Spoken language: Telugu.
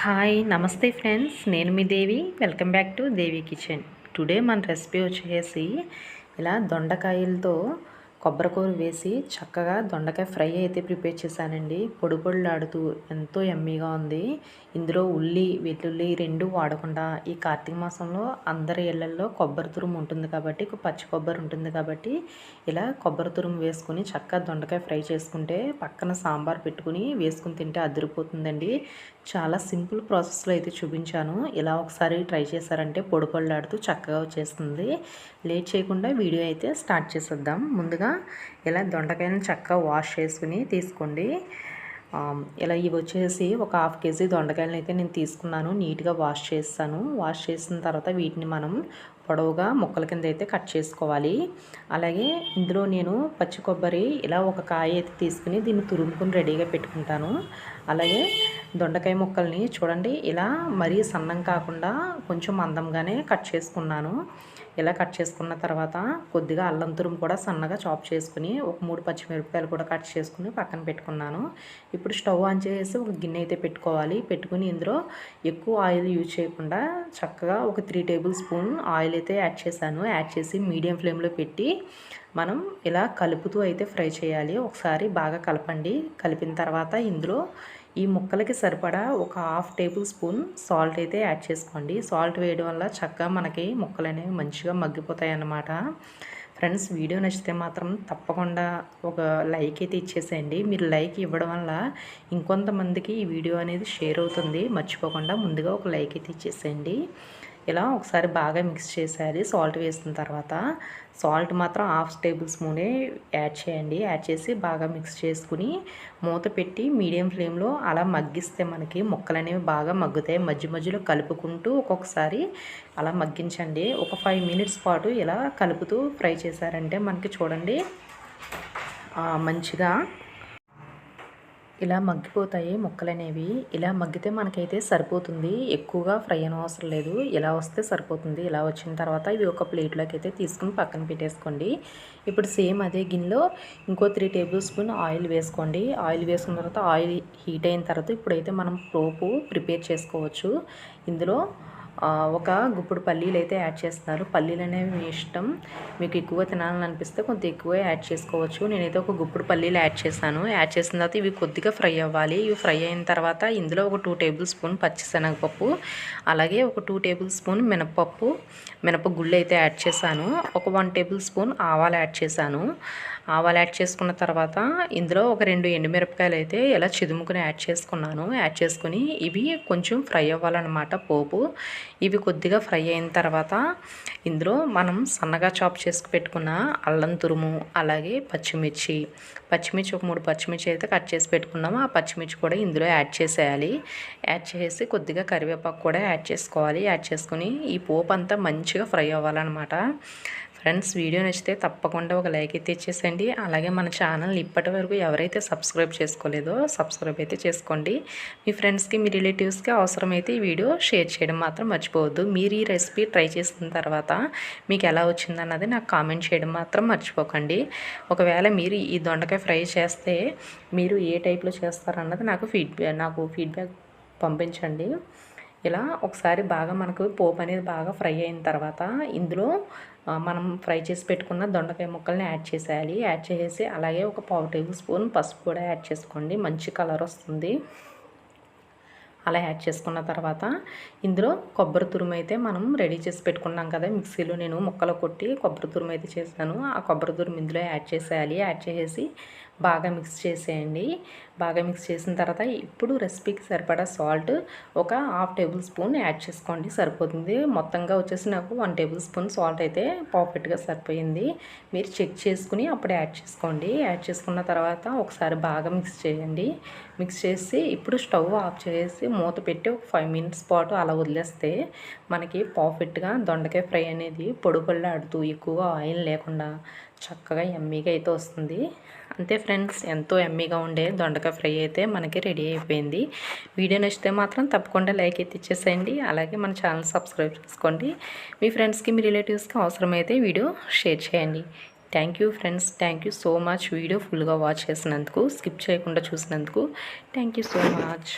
హాయ్ నమస్తే ఫ్రెండ్స్. నేను మీ Devi. Welcome back to Devi kitchen. Today మన రెసిపీ వచ్చేసి ఇలా దొండకాయలతో కొబ్బరికూర వేసి చక్కగా దొండకాయ ఫ్రై అయితే ప్రిపేర్ చేశానండి. పొడి పొడిలాడుతూ ఎంతో ఎమ్మీగా ఉంది. ఇందులో ఉల్లి వెల్లుల్లి రెండు వాడకుండా ఈ కార్తీక మాసంలో అందరి ఇళ్ళలో కొబ్బరి తురుము ఉంటుంది కాబట్టి పచ్చి కొబ్బరి ఉంటుంది కాబట్టి ఇలా కొబ్బరి తురుము వేసుకుని చక్కగా దొండకాయ ఫ్రై చేసుకుంటే పక్కన సాంబార్ పెట్టుకుని వేసుకుని తింటే అదిరిపోతుందండి. చాలా సింపుల్ ప్రాసెస్లో అయితే చూపించాను. ఇలా ఒకసారి ట్రై చేశారంటే పొడి పొడిలాడుతూ చక్కగా వచ్చేస్తుంది. లేట్ చేయకుండా వీడియో అయితే స్టార్ట్ చేసేద్దాం. ముందుగా ఇలా దొండకాయని చక్కగా వాష్ చేసుకుని తీసుకోండి. ఇలా ఇవి వచ్చేసి ఒక హాఫ్ కేజీ దొండకాయలను అయితే నేను తీసుకున్నాను. నీట్గా వాష్ చేస్తాను. వాష్ చేసిన తర్వాత వీటిని మనం పొడవుగా ముక్కల కింద అయితే కట్ చేసుకోవాలి. అలాగే ఇందులో నేను పచ్చి కొబ్బరి ఇలా ఒక కాయ అయితే తీసుకుని దీన్ని తురుముకుని రెడీగా పెట్టుకుంటాను. అలాగే దొండకాయ ముక్కల్ని చూడండి ఇలా మరీ సన్నం కాకుండా కొంచెం మందంగానే కట్ చేసుకున్నాను. ఇలా కట్ చేసుకున్న తర్వాత కొద్దిగా అల్లం తురుము కూడా సన్నగా చాప్ చేసుకుని ఒక మూడు పచ్చిమిరపకాయలు కూడా కట్ చేసుకుని పక్కన పెట్టుకున్నాను. ఇప్పుడు స్టవ్ ఆన్ చేసి ఒక గిన్నె అయితే పెట్టుకోవాలి. పెట్టుకుని ఇందులో ఎక్కువ ఆయిల్ యూజ్ చేయకుండా చక్కగా ఒక త్రీ టేబుల్ స్పూన్ ఆయిల్ అయితే యాడ్ చేశాను. యాడ్ చేసి మీడియం ఫ్లేమ్లో పెట్టి మనం ఇలా కలుపుతూ అయితే ఫ్రై చేయాలి. ఒకసారి బాగా కలపండి. కలిపిన తర్వాత ఇందులో ఈ ముక్కలకి సరిపడా ఒక హాఫ్ టేబుల్ స్పూన్ సాల్ట్ అయితే యాడ్ చేసుకోండి. సాల్ట్ వేయడం వల్ల చక్కగా మనకి ముక్కలు అనేవి మంచిగా మగ్గిపోతాయి అన్నమాట. ఫ్రెండ్స్ వీడియో నచ్చితే మాత్రం తప్పకుండా ఒక లైక్ అయితే ఇచ్చేసేయండి. మీరు లైక్ ఇవ్వడం వల్ల ఇంకొంతమందికి ఈ వీడియో అనేది షేర్ అవుతుంది. మర్చిపోకుండా ముందుగా ఒక లైక్ అయితే ఇచ్చేసేయండి. ఇలా ఒకసారి బాగా మిక్స్ చేసేయాలి. సాల్ట్ వేసిన తర్వాత సాల్ట్ మాత్రం హాఫ్ టేబుల్ స్పూనే యాడ్ చేయండి. యాడ్ చేసి బాగా మిక్స్ చేసుకుని మూత పెట్టి మీడియం ఫ్లేమ్లో అలా మగ్గిస్తే మనకి ముక్కలు అనేవి బాగా మగ్గుతాయి. మధ్య మధ్యలో కలుపుకుంటూ ఒక్కొక్కసారి అలా మగ్గించండి. ఒక ఫైవ్ మినిట్స్ పాటు ఇలా కలుపుతూ ఫ్రై చేశారంటే మనకి చూడండి మంచిగా ఇలా మగ్గిపోతాయి ముక్కలు అనేవి ఇలా మగ్గితే మనకైతే సరిపోతుంది. ఎక్కువగా ఫ్రై అనవసరం అవసరం లేదు. ఇలా వస్తే సరిపోతుంది. ఇలా వచ్చిన తర్వాత ఇవి ఒక ప్లేట్లోకి అయితే తీసుకుని పక్కన పెట్టేసుకోండి. ఇప్పుడు సేమ్ అదే గిన్నెలో ఇంకో త్రీ టేబుల్ స్పూన్ ఆయిల్ వేసుకోండి. ఆయిల్ వేసుకున్న తర్వాత ఆయిల్ హీట్ అయిన తర్వాత ఇప్పుడైతే మనం పోపు ప్రిపేర్ చేసుకోవచ్చు. ఇందులో ఒక గుప్పుడు పల్లీలు అయితే యాడ్ చేస్తున్నారు. పల్లీలు అనేవి మీ ఇష్టం. మీకు ఎక్కువ తినాలని అనిపిస్తే కొంత ఎక్కువ యాడ్ చేసుకోవచ్చు. నేనైతే ఒక గుప్పుడు పల్లీలు యాడ్ చేశాను. యాడ్ చేసిన తర్వాత ఇవి కొద్దిగా ఫ్రై అవ్వాలి. ఇవి ఫ్రై అయిన తర్వాత ఇందులో ఒక టూ టేబుల్ స్పూన్ పచ్చిశనగపప్పు అలాగే ఒక టూ టేబుల్ స్పూన్ మినపప్పు మినప గుళ్ళు అయితే యాడ్ చేశాను. ఒక వన్ టేబుల్ స్పూన్ ఆవాలు యాడ్ చేశాను. ఆవాలు యాడ్ చేసుకున్న తర్వాత ఇందులో ఒక రెండు ఎండుమిరపకాయలు అయితే ఇలా చిదుముకుని యాడ్ చేసుకున్నాను. యాడ్ చేసుకుని ఇవి కొంచెం ఫ్రై అవ్వాలన్నమాట పోపు. ఇవి కొద్దిగా ఫ్రై అయిన తర్వాత ఇందులో మనం సన్నగా చాప్ చేసుకు పెట్టుకున్న అల్లం తురుము అలాగే పచ్చిమిర్చి. పచ్చిమిర్చి ఒక మూడు పచ్చిమిర్చి అయితే కట్ చేసి పెట్టుకున్నాము ఆ పచ్చిమిర్చి కూడా ఇందులో యాడ్ చేసేయాలి. యాడ్ చేసి కొద్దిగా కరివేపాకు కూడా యాడ్ చేసుకోవాలి. యాడ్ చేసుకుని ఈ పోపు అంతా మంచిగా ఫ్రై అవ్వాలన్నమాట. ఫ్రెండ్స్ వీడియో నచ్చితే తప్పకుండా ఒక లైక్ అయితే ఇచ్చేసండి అలాగే మన ఛానల్ని ఇప్పటి వరకు ఎవరైతే సబ్స్క్రైబ్ చేసుకోలేదో సబ్స్క్రైబ్ అయితే చేసుకోండి. మీ ఫ్రెండ్స్కి మీ రిలేటివ్స్కి అవసరమైతే ఈ వీడియో షేర్ చేయడం మాత్రం మర్చిపోవద్దు. మీరు ఈ రెసిపీ ట్రై చేసిన తర్వాత మీకు ఎలా వచ్చిందన్నది నాకు కామెంట్ చేయడం మాత్రం మర్చిపోకండి. ఒకవేళ మీరు ఈ దొండకాయ ఫ్రై చేస్తే మీరు ఏ టైప్లో చేస్తారన్నది నాకు ఫీడ్బ్యాక్ నాకు ఫీడ్బ్యాక్ పంపించండి. ఇలా ఒకసారి బాగా మనకు పోపు అనేది బాగా ఫ్రై అయిన తర్వాత ఇందులో మనం ఫ్రై చేసి పెట్టుకున్న దొండకాయ ముక్కల్ని యాడ్ చేసేయాలి. యాడ్ చేసి అలాగే ఒక పావు టేబుల్ స్పూన్ పసుపు కూడా యాడ్ చేసుకోండి. మంచి కలర్ వస్తుంది. అలా యాడ్ చేసుకున్న తర్వాత ఇందులో కొబ్బరి తురుము అయితే మనం రెడీ చేసి పెట్టుకున్నాం కదా మిక్సీలో నేను ముక్కలు కొట్టి కొబ్బరి తురుము అయితే చేశాను. ఆ కొబ్బరి తురుము ఇందులో యాడ్ చేసేయాలి. యాడ్ చేసేసి బాగా మిక్స్ చేసేయండి. బాగా మిక్స్ చేసిన తర్వాత ఇప్పుడు రెసిపీకి సరిపడా సాల్ట్ ఒక హాఫ్ టేబుల్ స్పూన్ యాడ్ చేసుకోండి. సరిపోతుంది. మొత్తంగా వచ్చేసి నాకు వన్ టేబుల్ స్పూన్ సాల్ట్ అయితే పర్ఫెక్ట్గా సరిపోయింది. మీరు చెక్ చేసుకుని అప్పుడు యాడ్ చేసుకోండి. యాడ్ చేసుకున్న తర్వాత ఒకసారి బాగా మిక్స్ చేయండి. మిక్స్ చేసి ఇప్పుడు స్టవ్ ఆఫ్ చేసి మూత పెట్టి ఒక ఫైవ్ మినిట్స్ పాటు అలా వదిలేస్తే మనకి పర్ఫెక్ట్గా దొండకాయ ఫ్రై అనేది పొడి ఆడుతూ ఎక్కువగా ఆయిల్ లేకుండా చక్కగా ఎమ్మీగా అయితే వస్తుంది. అంతే ఫ్రెండ్స్ ఎంతో ఎమ్మీగా ఉండే దొండకాయ ఫ్రై అయితే మనకి రెడీ అయిపోయింది. వీడియో నచ్చితే మాత్రం తప్పకుండా లైక్ అయితే ఇచ్చేసేయండి. అలాగే మన ఛానల్ సబ్స్క్రైబ్ చేసుకోండి. మీ ఫ్రెండ్స్కి మీ రిలేటివ్స్కి అవసరమైతే వీడియో షేర్ చేయండి. Thank you friends thank you so much video ఫుల్గా వాచ్ చేసినందుకు స్కిప్ చేయకుండా చూసినందుకు థ్యాంక్ యూ సో మచ్